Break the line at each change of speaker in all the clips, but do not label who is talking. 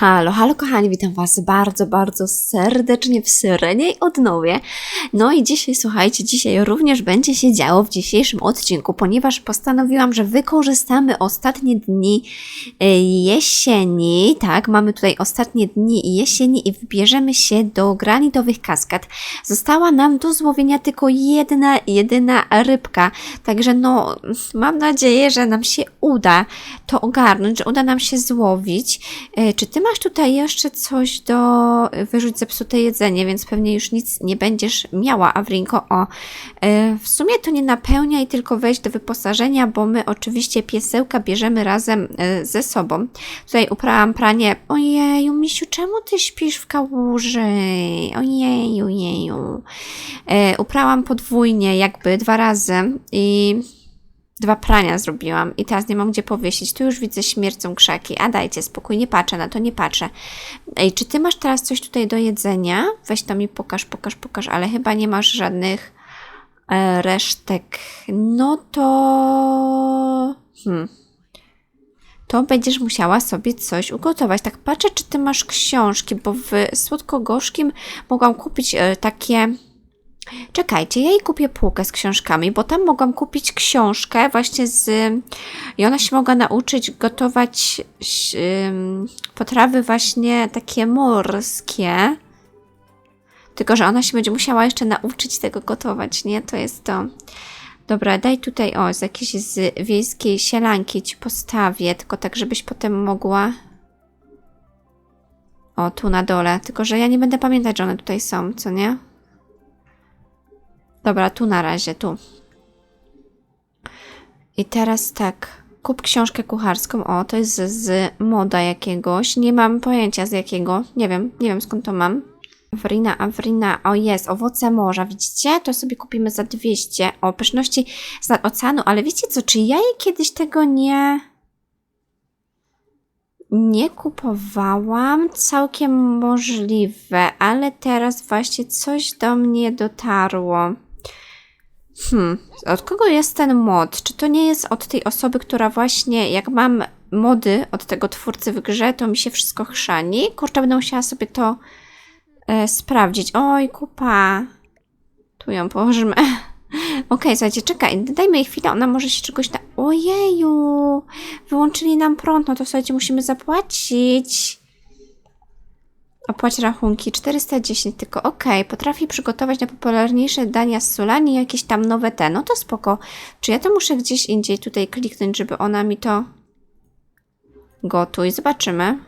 Halo, halo kochani, witam Was bardzo, bardzo serdecznie w Syreniej odnowie. No i dzisiaj, słuchajcie, dzisiaj również będzie się działo w dzisiejszym odcinku, ponieważ postanowiłam, że wykorzystamy ostatnie dni e, jesieni, tak, mamy tutaj ostatnie dni jesieni i wybierzemy się do granitowych kaskad. Została nam do złowienia tylko jedna, jedyna rybka, także no, mam nadzieję, że nam się uda to ogarnąć, że uda nam się złowić. E, Czy ty masz tutaj jeszcze coś do wyrzuć zepsute jedzenie, więc pewnie już nic nie będziesz miała, Awrinko. O, e, w sumie to nie napełniaj, tylko weź do wyposażenia, bo my oczywiście piesełka bierzemy razem e, ze sobą. Tutaj uprałam pranie. Ojeju, misiu, czemu ty śpisz w kałuży? Ojeju, jeju. Uprałam podwójnie, jakby dwa razy i Dwa prania zrobiłam i teraz nie mam gdzie powiesić. Tu już widzę śmiercą krzaki. A dajcie spokój, nie patrzę na to, nie patrzę. Ej, czy ty masz teraz coś tutaj do jedzenia? Weź to mi pokaż, pokaż, pokaż, ale chyba nie masz żadnych e, resztek. No to... Hmm. To będziesz musiała sobie coś ugotować. Tak patrzę, czy ty masz książki, bo w słodko-gorzkim mogłam kupić e, takie... Czekajcie, ja jej kupię półkę z książkami, bo tam mogłam kupić książkę właśnie z. I ona się mogła nauczyć gotować potrawy właśnie takie morskie. Tylko, że ona się będzie musiała jeszcze nauczyć tego gotować, nie? To jest to. Dobra, daj tutaj, o, z jakiejś z wiejskiej sielanki ci postawię, tylko tak, żebyś potem mogła. O, tu na dole. Tylko, że ja nie będę pamiętać, że one tutaj są, co nie? Dobra, tu na razie, tu. I teraz tak. Kup książkę kucharską. O, to jest z, z moda jakiegoś. Nie mam pojęcia z jakiego. Nie wiem, nie wiem skąd to mam. Awrina, Awrina, o jest, owoce morza, widzicie? To sobie kupimy za 200. O, pyszności z oceanu, ale wiecie co, czy ja jej kiedyś tego nie... Nie kupowałam, całkiem możliwe, ale teraz właśnie coś do mnie dotarło. Hmm, od kogo jest ten mod? Czy to nie jest od tej osoby, która właśnie, jak mam mody od tego twórcy w grze, to mi się wszystko chrzani? Kurczę, będę musiała sobie to e, sprawdzić. Oj, kupa. Tu ją położymy. Okej, słuchajcie, czekaj, dajmy jej chwilę, ona może się czegoś na... Ojeju, wyłączyli nam prąd, no to słuchajcie, musimy zapłacić. Opłać rachunki 410 tylko. Ok, potrafi przygotować najpopularniejsze dania z Sulani jakieś tam nowe te. No to spoko. Czy ja to muszę gdzieś indziej tutaj kliknąć, żeby ona mi to gotuj? Zobaczymy.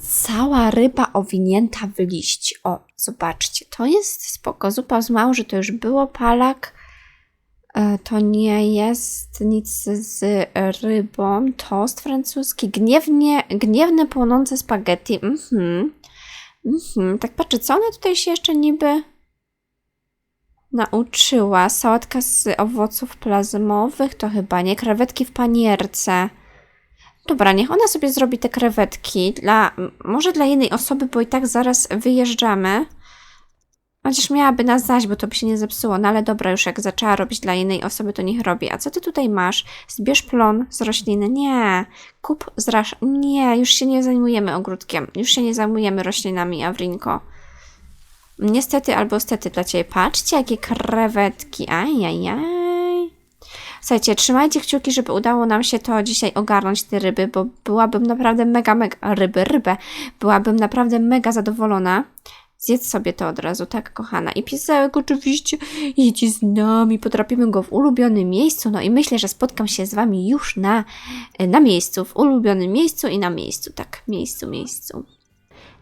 Cała ryba owinięta w liść. O, zobaczcie, to jest spoko. Zupa z małży to już było palak. E, To nie jest nic z rybą. Tost francuski. Gniewnie, gniewne płonące spaghetti. Mhm. Mhm, tak patrzę, co ona tutaj się jeszcze niby nauczyła? Sałatka z owoców plazmowych to chyba nie. Krewetki w panierce. Dobra, niech ona sobie zrobi te krewetki. Dla, może dla jednej osoby, bo i tak zaraz wyjeżdżamy. Chociaż miałaby nas zaś, bo to by się nie zepsuło. No ale dobra, już jak zaczęła robić dla jednej osoby, to niech robi. A co ty tutaj masz? Zbierz plon z rośliny. Nie. Kup z. Nie, już się nie zajmujemy ogródkiem. Już się nie zajmujemy roślinami, Awrinko. Niestety albo stety dla Ciebie. Patrzcie, jakie krewetki. Ajajaj. Słuchajcie, trzymajcie kciuki, żeby udało nam się to dzisiaj ogarnąć, te ryby, bo byłabym naprawdę mega, mega... Ryby, rybę. Byłabym naprawdę mega zadowolona. Zjedz sobie to od razu, tak, kochana. I piesełek oczywiście jedzie z nami, potrapimy go w ulubionym miejscu. No i myślę, że spotkam się z Wami już na, na miejscu, w ulubionym miejscu i na miejscu, tak, miejscu, miejscu.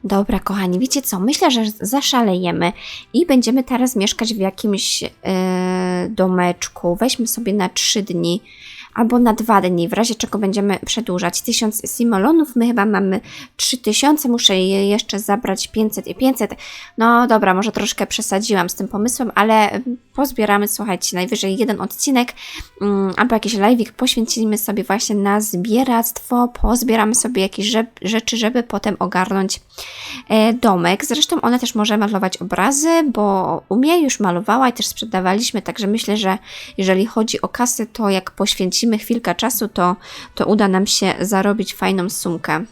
Dobra, kochani, wiecie co? Myślę, że zaszalejemy i będziemy teraz mieszkać w jakimś e, domeczku. Weźmy sobie na trzy dni albo na dwa dni, w razie czego będziemy przedłużać. 1000 simolonów, my chyba mamy 3000, muszę je jeszcze zabrać 500 i 500. No dobra, może troszkę przesadziłam z tym pomysłem, ale pozbieramy, słuchajcie, najwyżej jeden odcinek mm, albo jakiś live'ik poświęcimy sobie właśnie na zbieractwo, pozbieramy sobie jakieś rzeczy, żeby potem ogarnąć e, domek. Zresztą ona też może malować obrazy, bo umie, już malowała i też sprzedawaliśmy, także myślę, że jeżeli chodzi o kasę, to jak poświęcimy chwilkę czasu, to, to uda nam się zarobić fajną sumkę.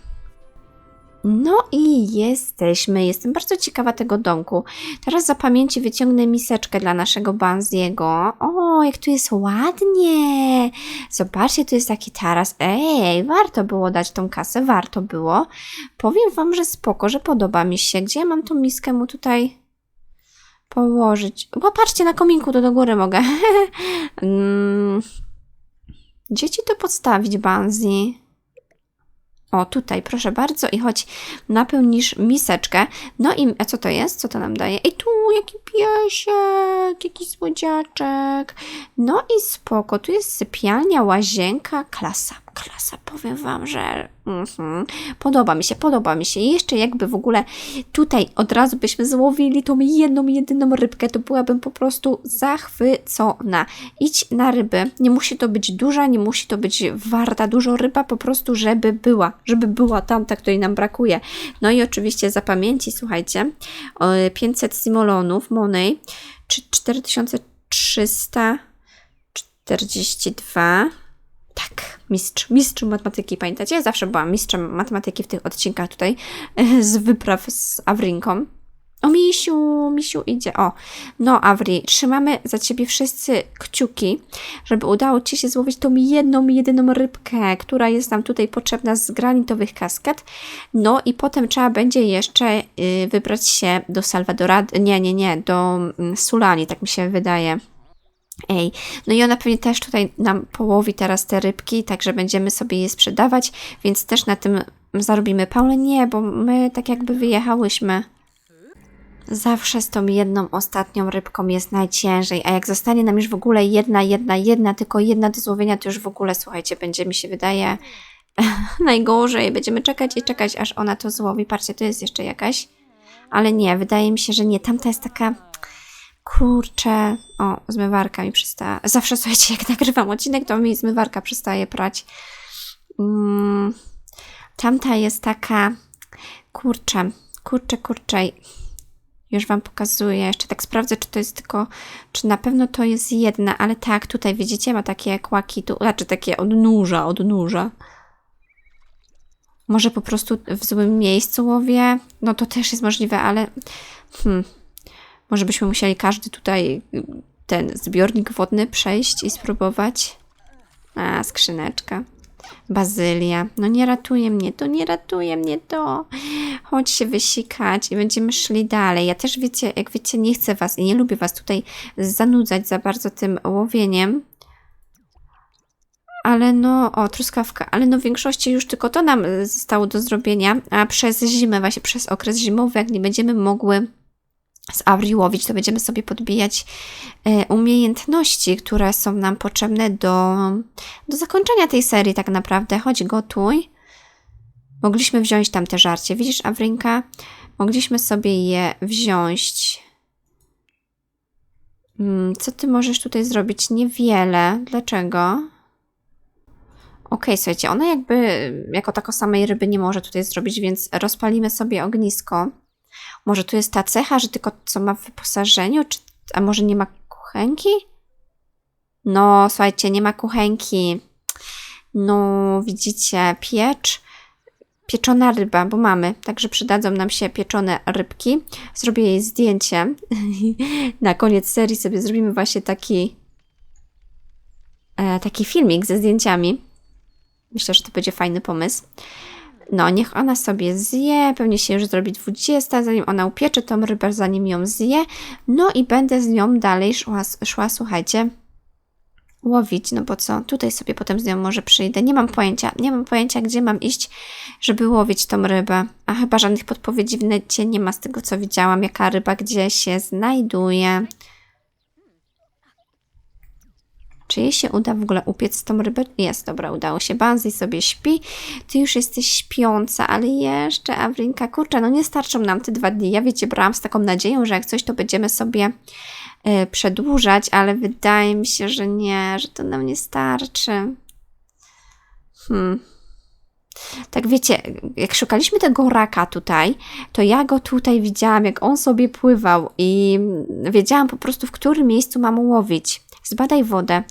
No i jesteśmy. Jestem bardzo ciekawa tego domku. Teraz za pamięci wyciągnę miseczkę dla naszego Banziego. O, jak tu jest ładnie. Zobaczcie, tu jest taki taras. Ej, warto było dać tą kasę, warto było. Powiem wam, że spoko, że podoba mi się. Gdzie ja mam tą miskę mu tutaj położyć? Bo patrzcie, na kominku to do góry mogę. Mm. Gdzie ci to podstawić, Banzi? O, tutaj, proszę bardzo, i choć napełnisz miseczkę. No i a co to jest? Co to nam daje? I tu, jaki piesiek, jaki słodziaczek. No i spoko, tu jest sypialnia, łazienka, klasa, klasa, powiem wam, że mhm. podoba mi się, podoba mi się. I jeszcze jakby w ogóle tutaj od razu byśmy złowili tą jedną, jedyną rybkę, to byłabym po prostu zachwycona. Idź na ryby, nie musi to być duża, nie musi to być warta dużo ryba, po prostu żeby była, żeby była tamta, której nam brakuje. No i oczywiście za pamięci, słuchajcie, o, 500 simolonów, Monej, czy 4342 tak, mistrz, mistrz matematyki, pamiętacie? Ja zawsze byłam mistrzem matematyki w tych odcinkach tutaj z wypraw z Awrinką. O, misiu, misiu idzie. O, no Awri, trzymamy za ciebie wszyscy kciuki, żeby udało ci się złowić tą jedną, jedyną rybkę, która jest nam tutaj potrzebna z granitowych kaskad. No i potem trzeba będzie jeszcze y, wybrać się do Salwadora, nie, nie, nie, do mm, Sulani, tak mi się wydaje. Ej, no i ona pewnie też tutaj nam połowi teraz te rybki, także będziemy sobie je sprzedawać, więc też na tym zarobimy. Paule, nie, bo my tak jakby wyjechałyśmy. Zawsze z tą jedną ostatnią rybką jest najciężej, a jak zostanie nam już w ogóle jedna, jedna, jedna, tylko jedna do złowienia, to już w ogóle, słuchajcie, będzie mi się wydaje najgorzej. Będziemy czekać i czekać, aż ona to złowi. Patrzcie, to jest jeszcze jakaś, ale nie, wydaje mi się, że nie. Tamta jest taka Kurczę, o, zmywarka mi przestała. Zawsze słuchajcie, jak nagrywam odcinek, to mi zmywarka przestaje prać. Mm, tamta jest taka, kurczę, kurczę, kurczę. Już Wam pokazuję. Jeszcze tak sprawdzę, czy to jest tylko, czy na pewno to jest jedna, ale tak, tutaj widzicie, ma takie kłaki, tu, znaczy takie odnóża, odnóża. Może po prostu w złym miejscu łowię? No to też jest możliwe, ale hmm, może byśmy musieli każdy tutaj y, ten zbiornik wodny przejść i spróbować. A, skrzyneczka. Bazylia. No nie ratuje mnie to, nie ratuje mnie to. Chodź się wysikać i będziemy szli dalej. Ja też wiecie, jak wiecie, nie chcę was i nie lubię was tutaj zanudzać za bardzo tym łowieniem. Ale no, o, truskawka, ale no w większości już tylko to nam zostało do zrobienia, a przez zimę, właśnie przez okres zimowy, jak nie będziemy mogły z Auri łowić, to będziemy sobie podbijać e, umiejętności, które są nam potrzebne do, do zakończenia tej serii tak naprawdę. Chodź, gotuj. Mogliśmy wziąć tam te żarcie. Widzisz, Awrinka? Mogliśmy sobie je wziąć. Hmm, co ty możesz tutaj zrobić? Niewiele. Dlaczego? Ok, słuchajcie, ona jakby jako tako samej ryby nie może tutaj zrobić, więc rozpalimy sobie ognisko. Może tu jest ta cecha, że tylko co ma w wyposażeniu, czy, a może nie ma kuchenki? No, słuchajcie, nie ma kuchenki. No, widzicie, piecz, pieczona ryba, bo mamy, także przydadzą nam się pieczone rybki. Zrobię jej zdjęcie. Na koniec serii sobie zrobimy właśnie taki, e, taki filmik ze zdjęciami. Myślę, że to będzie fajny pomysł. No, niech ona sobie zje, pewnie się już zrobi 20, zanim ona upiecze tą rybę, zanim ją zje. No i będę z nią dalej szła, szła słuchajcie, łowić, no bo co, tutaj sobie potem z nią może przyjdę. Nie mam pojęcia, nie mam pojęcia, gdzie mam iść, żeby łowić tą rybę. A chyba żadnych podpowiedzi w necie nie ma z tego, co widziałam, jaka ryba gdzie się znajduje. Czy jej się uda w ogóle upiec tą rybę? Jest, dobra, udało się. Banzi sobie śpi. Ty już jesteś śpiąca, ale jeszcze, Awrinka, kurczę, no nie starczą nam te dwa dni. Ja wiecie, brałam z taką nadzieją, że jak coś, to będziemy sobie y, przedłużać, ale wydaje mi się, że nie, że to nam nie starczy. Hmm. Tak wiecie, jak szukaliśmy tego raka tutaj, to ja go tutaj widziałam, jak on sobie pływał i wiedziałam po prostu, w którym miejscu mam łowić zbadaj wodę.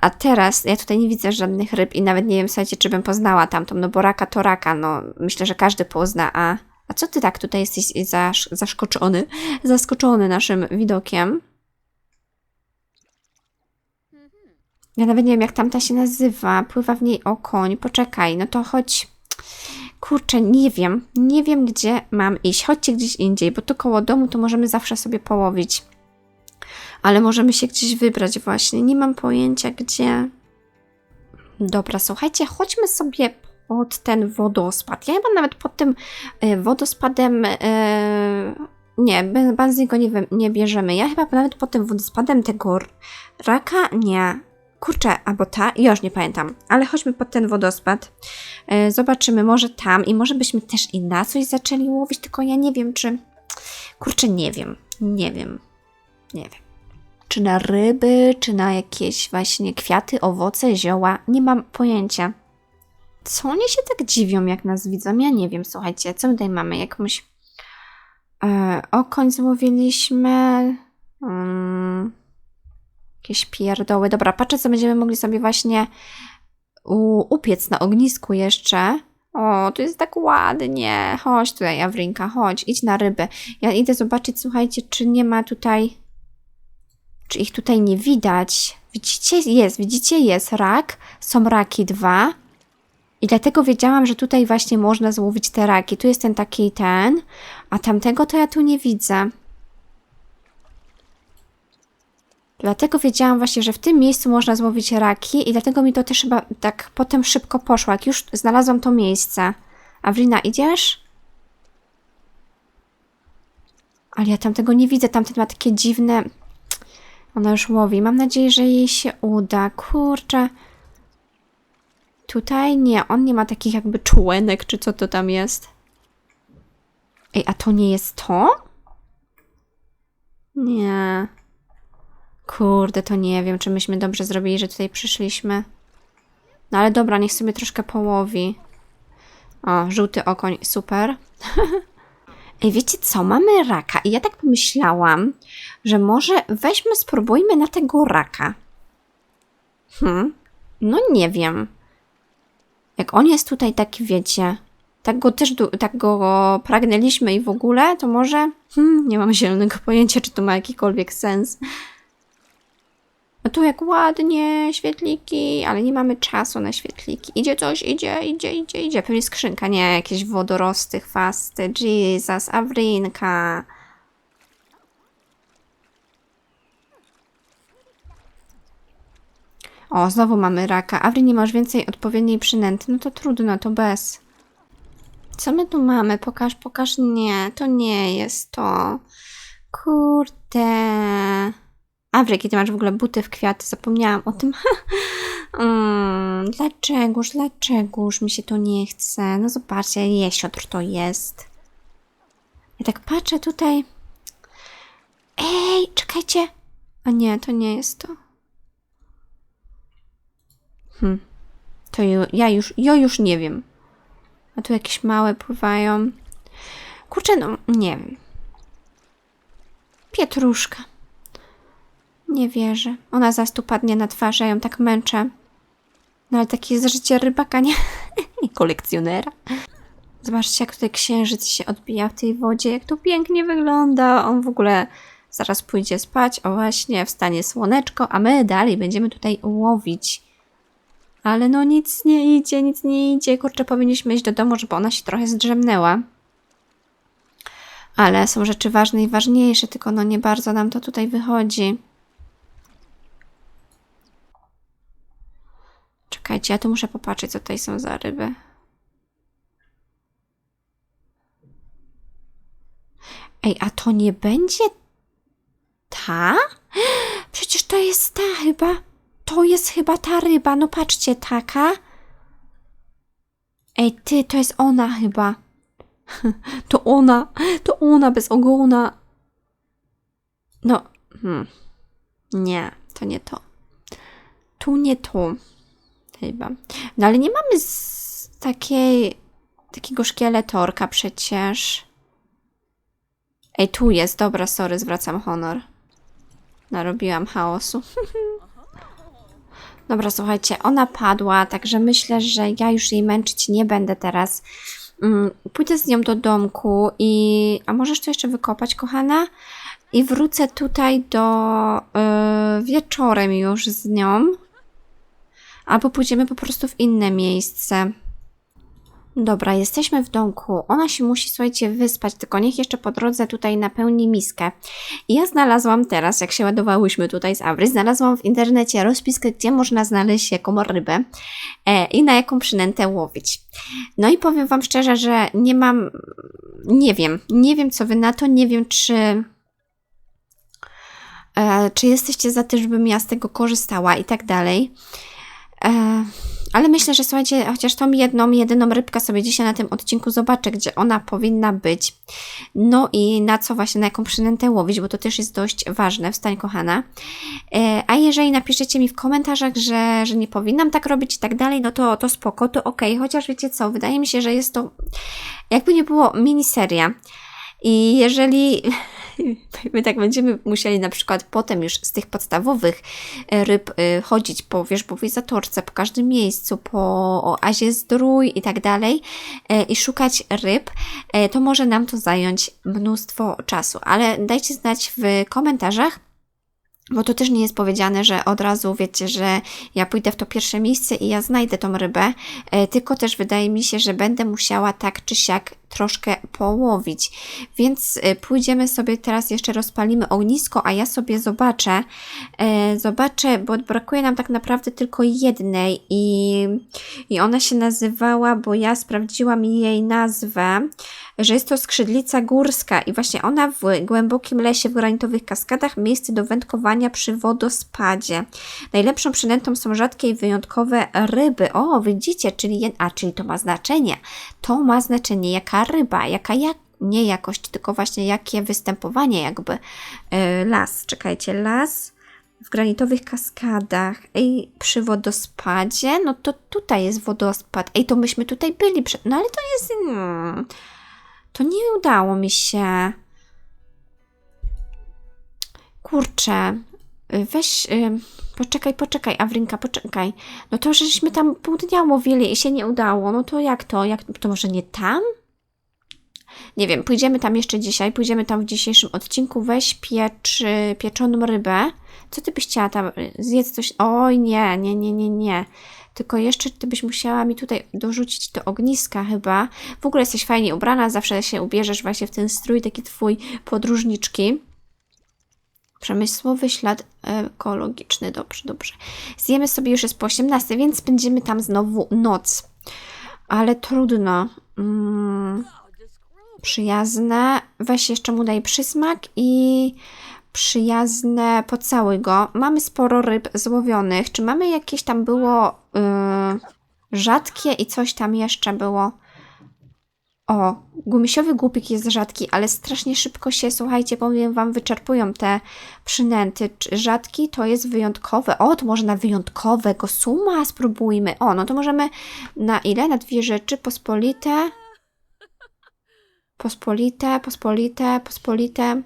A teraz ja tutaj nie widzę żadnych ryb i nawet nie wiem, słuchajcie, czy bym poznała tamtą, no bo raka to raka, no. Myślę, że każdy pozna, a, a co ty tak tutaj jesteś zasz, zaszkoczony, zaskoczony naszym widokiem? Ja nawet nie wiem, jak tamta się nazywa, pływa w niej okoń, poczekaj, no to chodź, kurczę, nie wiem, nie wiem, gdzie mam iść, chodźcie gdzieś indziej, bo tu koło domu to możemy zawsze sobie połowić ale możemy się gdzieś wybrać właśnie. Nie mam pojęcia gdzie. Dobra, słuchajcie, chodźmy sobie pod ten wodospad. Ja chyba nawet pod tym e, wodospadem. E, nie, bez niego nie, nie bierzemy. Ja chyba nawet pod tym wodospadem tego raka. Nie. Kurczę, albo ta, już nie pamiętam, ale chodźmy pod ten wodospad. E, zobaczymy, może tam i może byśmy też i na coś zaczęli łowić, tylko ja nie wiem, czy. Kurczę, nie wiem, nie wiem, nie wiem czy na ryby, czy na jakieś właśnie kwiaty, owoce, zioła. Nie mam pojęcia. Co oni się tak dziwią, jak nas widzą? Ja nie wiem, słuchajcie, co tutaj mamy? Jakąś e, okoń złowiliśmy. Mm, jakieś pierdoły. Dobra, patrzę, co będziemy mogli sobie właśnie u, upiec na ognisku jeszcze. O, tu jest tak ładnie. Chodź tutaj, Awrinka, chodź, idź na rybę. Ja idę zobaczyć, słuchajcie, czy nie ma tutaj czy ich tutaj nie widać? Widzicie? Jest, widzicie? Jest rak. Są raki dwa. I dlatego wiedziałam, że tutaj właśnie można złowić te raki. Tu jest ten taki ten, a tamtego to ja tu nie widzę. Dlatego wiedziałam właśnie, że w tym miejscu można złowić raki i dlatego mi to też chyba tak potem szybko poszło, jak już znalazłam to miejsce. Awrina, idziesz? Ale ja tamtego nie widzę, tamten ma takie dziwne... Ona już łowi. Mam nadzieję, że jej się uda. Kurczę. Tutaj nie, on nie ma takich jakby członek, czy co to tam jest. Ej, a to nie jest to? Nie. Kurde, to nie wiem, czy myśmy dobrze zrobili, że tutaj przyszliśmy. No ale dobra, niech sobie troszkę połowi. O, żółty okoń, super. Wiecie co? Mamy raka i ja tak pomyślałam, że może weźmy, spróbujmy na tego raka. Hmm, no nie wiem. Jak on jest tutaj taki, wiecie, tak go też, tak go pragnęliśmy i w ogóle, to może, hmm, nie mam zielonego pojęcia, czy to ma jakikolwiek sens. A tu jak ładnie, świetliki, ale nie mamy czasu na świetliki. Idzie coś, idzie, idzie, idzie, idzie. Pewnie skrzynka, nie, jakieś wodorosty, chwasty, Jesus, Awrinka. O, znowu mamy raka. Awrin, nie masz więcej odpowiedniej przynęty. No to trudno, to bez. Co my tu mamy? Pokaż, pokaż. Nie, to nie jest to. Kurde. Awryk, ty masz w ogóle buty w kwiaty, zapomniałam o tym. mm, dlaczegoż, dlaczegoż mi się to nie chce? No zobaczcie, jesiotr to jest. Ja tak patrzę tutaj. Ej, czekajcie. A nie, to nie jest to. Hm. To ja już, ja już nie wiem. A tu jakieś małe pływają. Kurczę, no nie wiem. Pietruszka. Nie wierzę. Ona zaraz tu padnie na twarz, ja ją tak męczę. No ale takie jest życie rybaka, nie? I kolekcjonera. Zobaczcie, jak tutaj księżyc się odbija w tej wodzie, jak to pięknie wygląda. On w ogóle zaraz pójdzie spać, o właśnie, wstanie słoneczko, a my dalej będziemy tutaj łowić. Ale no nic nie idzie, nic nie idzie. Kurczę, powinniśmy iść do domu, żeby ona się trochę zdrzemnęła. Ale są rzeczy ważne i ważniejsze, tylko no nie bardzo nam to tutaj wychodzi. Czekajcie, ja tu muszę popatrzeć, co tutaj są za ryby. Ej, a to nie będzie ta? Przecież to jest ta chyba. To jest chyba ta ryba. No patrzcie, taka. Ej, ty, to jest ona chyba. To ona, to ona bez ogona. No, hmm. nie, to nie to. Tu nie to. Chyba. No ale nie mamy z takiej, takiego szkieletorka przecież. Ej, tu jest, dobra, sorry, zwracam honor. Narobiłam chaosu. Dobra, słuchajcie, ona padła, także myślę, że ja już jej męczyć nie będę teraz. Mm, Pójdę z nią do domku i. A możesz to jeszcze wykopać, kochana? I wrócę tutaj do. Yy, wieczorem już z nią. Albo pójdziemy po prostu w inne miejsce. Dobra, jesteśmy w domku. Ona się musi, słuchajcie, wyspać, tylko niech jeszcze po drodze tutaj napełni miskę. I ja znalazłam teraz, jak się ładowałyśmy tutaj z Awry, znalazłam w internecie rozpiskę, gdzie można znaleźć jaką rybę e, i na jaką przynętę łowić. No i powiem Wam szczerze, że nie mam, nie wiem, nie wiem co Wy na to, nie wiem czy... E, czy jesteście za tym, żebym ja z tego korzystała i tak dalej. E, ale myślę, że słuchajcie, chociaż tą jedną, jedyną rybkę sobie dzisiaj na tym odcinku zobaczę, gdzie ona powinna być. No i na co właśnie, na jaką przynętę łowić, bo to też jest dość ważne, wstań kochana. E, a jeżeli napiszecie mi w komentarzach, że, że nie powinnam tak robić i tak dalej, no to, to spoko, to okej. Chociaż wiecie co, wydaje mi się, że jest to, jakby nie było, miniseria. I jeżeli my tak będziemy musieli na przykład potem już z tych podstawowych e, ryb y, chodzić po wierzbowej zatoczce, po każdym miejscu, po Azie Zdrój i tak dalej e, i szukać ryb, e, to może nam to zająć mnóstwo czasu. Ale dajcie znać w komentarzach, bo to też nie jest powiedziane, że od razu wiecie, że ja pójdę w to pierwsze miejsce i ja znajdę tą rybę, e, tylko też wydaje mi się, że będę musiała tak czy siak troszkę połowić. Więc e, pójdziemy sobie teraz jeszcze rozpalimy ognisko, a ja sobie zobaczę, e, zobaczę, bo brakuje nam tak naprawdę tylko jednej i, i ona się nazywała, bo ja sprawdziłam jej nazwę, że jest to skrzydlica górska i właśnie ona w głębokim lesie w granitowych kaskadach miejsce do wędkowania przy wodospadzie. Najlepszą przynętą są rzadkie i wyjątkowe ryby. O, widzicie, czyli, a, czyli to ma znaczenie. To ma znaczenie, jaka ryba, jaka jak nie jakość, tylko właśnie jakie występowanie jakby. Yy, las, czekajcie, las w granitowych kaskadach. Ej, przy wodospadzie, no to tutaj jest wodospad. Ej, to myśmy tutaj byli, przed... no ale to jest... Hmm, to nie udało mi się. Kurczę, weź, y, poczekaj, poczekaj, Awrinka, poczekaj. No to, żeśmy tam pół dnia mówili i się nie udało, no to jak to? Jak, to może nie tam? Nie wiem, pójdziemy tam jeszcze dzisiaj, pójdziemy tam w dzisiejszym odcinku, weź piecz, pieczoną rybę. Co ty byś chciała tam, zjedz coś? Oj, nie, nie, nie, nie, nie. Tylko jeszcze ty byś musiała mi tutaj dorzucić do ogniska chyba. W ogóle jesteś fajnie ubrana, zawsze się ubierzesz właśnie w ten strój taki twój podróżniczki. Przemysłowy ślad ekologiczny, dobrze, dobrze. Zjemy sobie już jest po 18, więc spędzimy tam znowu noc. Ale trudno. Mm, przyjazne. Weź jeszcze mu daj przysmak i przyjazne, pocałuj go. Mamy sporo ryb złowionych. Czy mamy jakieś tam było yy, rzadkie i coś tam jeszcze było? O, gumisiowy głupik jest rzadki, ale strasznie szybko się, słuchajcie, powiem Wam, wyczerpują te przynęty. Rzadki to jest wyjątkowe. O, to może na wyjątkowego suma spróbujmy. O, no to możemy na ile? Na dwie rzeczy pospolite. Pospolite, pospolite, pospolite.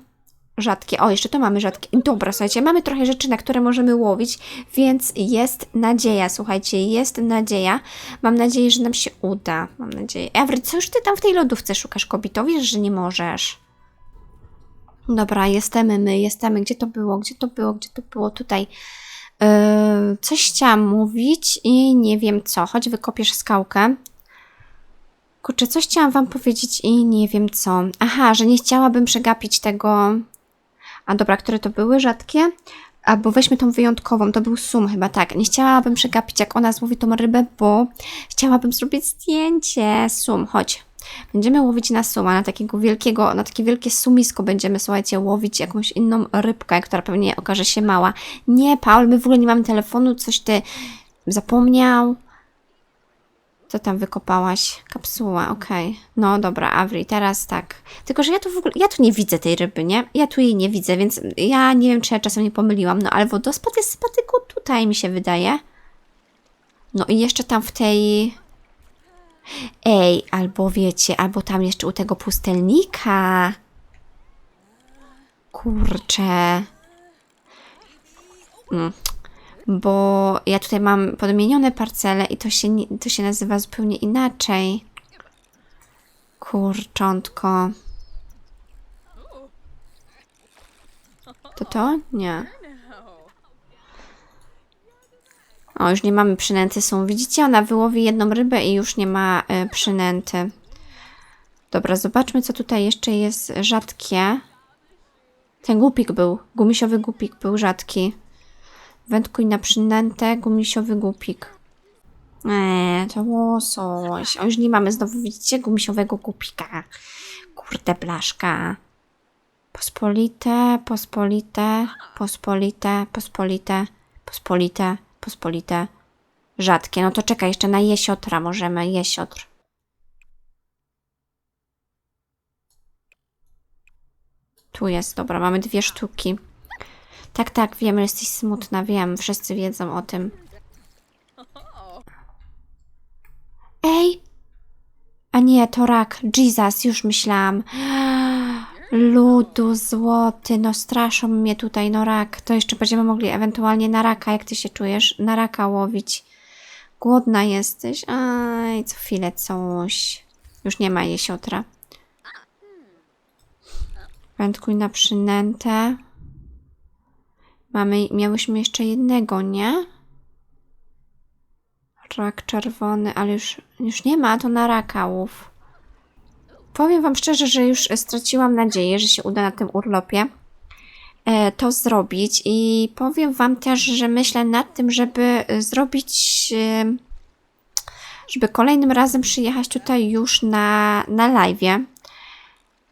Rzadkie. O, jeszcze to mamy rzadkie. Dobra, słuchajcie, mamy trochę rzeczy, na które możemy łowić, więc jest nadzieja, słuchajcie, jest nadzieja. Mam nadzieję, że nam się uda. Mam nadzieję. Ewry, co już ty tam w tej lodówce szukasz, kobito? Wiesz, że nie możesz. Dobra, jesteśmy my, jesteśmy. Gdzie to było? Gdzie to było? Gdzie to było? Tutaj. Yy, coś chciałam mówić i nie wiem co. Chodź, wykopiesz skałkę. Kurczę, coś chciałam Wam powiedzieć i nie wiem co. Aha, że nie chciałabym przegapić tego. A dobra, które to były rzadkie? Albo weźmy tą wyjątkową, to był sum chyba, tak. Nie chciałabym przegapić, jak ona złowi tą rybę, bo chciałabym zrobić zdjęcie. Sum, chodź. Będziemy łowić na suma, na takiego wielkiego, na takie wielkie sumisko będziemy, słuchajcie, łowić jakąś inną rybkę, która pewnie okaże się mała. Nie, Paul, my w ogóle nie mamy telefonu, coś ty zapomniał. Co tam wykopałaś? Kapsuła, okej. No dobra, Avri, teraz tak. Tylko, że ja tu w ogóle, ja tu nie widzę tej ryby, nie? Ja tu jej nie widzę, więc ja nie wiem, czy ja czasem nie pomyliłam, no ale wodospad jest chyba tylko tutaj, mi się wydaje. No i jeszcze tam w tej... Ej, albo wiecie, albo tam jeszcze u tego pustelnika. Kurczę. Mm. Bo ja tutaj mam podmienione parcele i to się, to się nazywa zupełnie inaczej. Kurczątko. To to? Nie. O, już nie mamy przynęty są. Widzicie, ona wyłowi jedną rybę i już nie ma y, przynęty. Dobra, zobaczmy, co tutaj jeszcze jest rzadkie. Ten głupik był. Gumisiowy głupik był rzadki. Wędkuj na przynętę, gumisiowy głupik. Eee, to łosoś. O, już nie mamy znowu, widzicie, gumisiowego głupika. Kurde, blaszka. Pospolite, pospolite, pospolite, pospolite, pospolite, pospolite. Rzadkie. No to czekaj, jeszcze na jesiotra możemy. Jesiotr. Tu jest, dobra, mamy dwie sztuki. Tak, tak, wiem, jesteś smutna, wiem, wszyscy wiedzą o tym. Ej! A nie, to rak. Jesus, już myślałam. Ludu złoty, no straszą mnie tutaj, no rak. To jeszcze będziemy mogli ewentualnie na raka, jak ty się czujesz, na raka łowić. Głodna jesteś. Aj, co chwilę coś. Już nie ma jesiotra. Wędkuj na przynętę. Mamy, miałyśmy jeszcze jednego, nie? Rak czerwony, ale już, już nie ma, to na raka łów. Powiem Wam szczerze, że już straciłam nadzieję, że się uda na tym urlopie e, to zrobić i powiem Wam też, że myślę nad tym, żeby e, zrobić, e, żeby kolejnym razem przyjechać tutaj już na, na live'ie,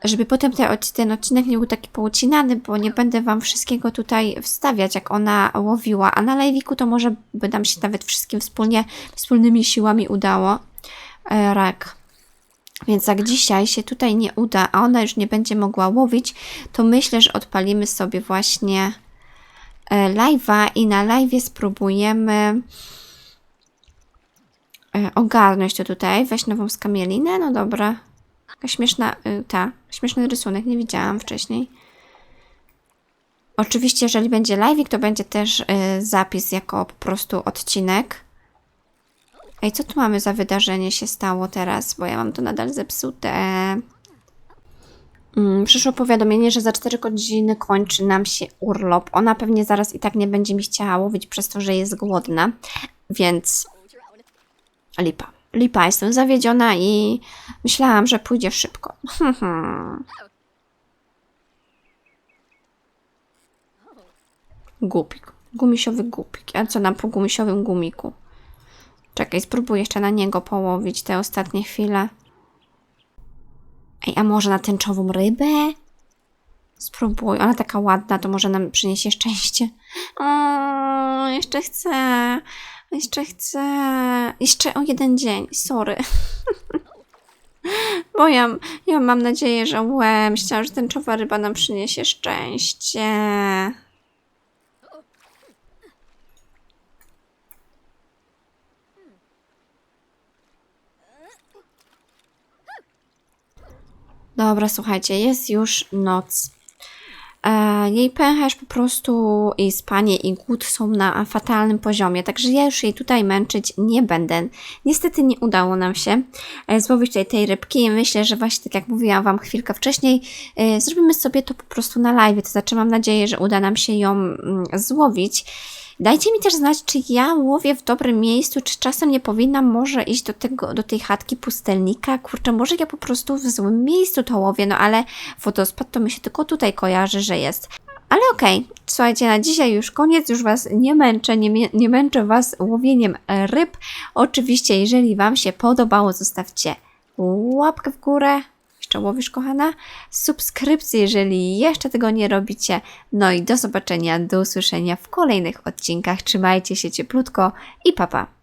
żeby potem ten odcinek nie był taki poucinany, bo nie będę Wam wszystkiego tutaj wstawiać, jak ona łowiła, a na live'iku to może by nam się nawet wszystkim wspólnie, wspólnymi siłami udało. E, rak. Więc jak dzisiaj się tutaj nie uda, a ona już nie będzie mogła łowić, to myślę, że odpalimy sobie właśnie e, live'a i na live'ie spróbujemy e, ogarnąć to tutaj. Weź nową skamielinę, no dobra. Śmieszna, y, ta, śmieszny rysunek, nie widziałam wcześniej. Oczywiście, jeżeli będzie live'ik, to będzie też y, zapis jako po prostu odcinek. Ej, co tu mamy za wydarzenie się stało teraz? Bo ja mam to nadal zepsute. Mm, przyszło powiadomienie, że za 4 godziny kończy nam się urlop. Ona pewnie zaraz i tak nie będzie mi chciała łowić przez to, że jest głodna. Więc lipa. Lipa, jestem zawiedziona i myślałam, że pójdzie szybko. Głupik. Gumisiowy głupik. A co na półgumisiowym gumiku? Czekaj, spróbuję jeszcze na niego połowić te ostatnie chwile. Ej, a może na tęczową rybę? Spróbuj. Ona taka ładna, to może nam przyniesie szczęście. O, jeszcze chcę. Jeszcze chcę. Jeszcze o jeden dzień. Sorry. Bo ja, ja mam nadzieję, że łemścia, że tęczowa ryba nam przyniesie szczęście. Dobra, słuchajcie, jest już noc. E, jej pęcherz po prostu i spanie i głód są na fatalnym poziomie, także ja już jej tutaj męczyć nie będę. Niestety nie udało nam się e, złowić tutaj tej rybki myślę, że właśnie tak jak mówiłam Wam chwilkę wcześniej, e, zrobimy sobie to po prostu na live, to znaczy mam nadzieję, że uda nam się ją mm, złowić. Dajcie mi też znać, czy ja łowię w dobrym miejscu, czy czasem nie powinnam może iść do, tego, do tej chatki pustelnika. Kurczę, może ja po prostu w złym miejscu to łowię, no ale wodospad to mi się tylko tutaj kojarzy, że jest. Ale okej, słuchajcie, na dzisiaj już koniec, już Was nie męczę, nie, nie męczę Was łowieniem ryb. Oczywiście, jeżeli Wam się podobało, zostawcie łapkę w górę. Jeszcze kochana? Subskrypcję, jeżeli jeszcze tego nie robicie. No i do zobaczenia, do usłyszenia w kolejnych odcinkach. Trzymajcie się cieplutko i papa. Pa.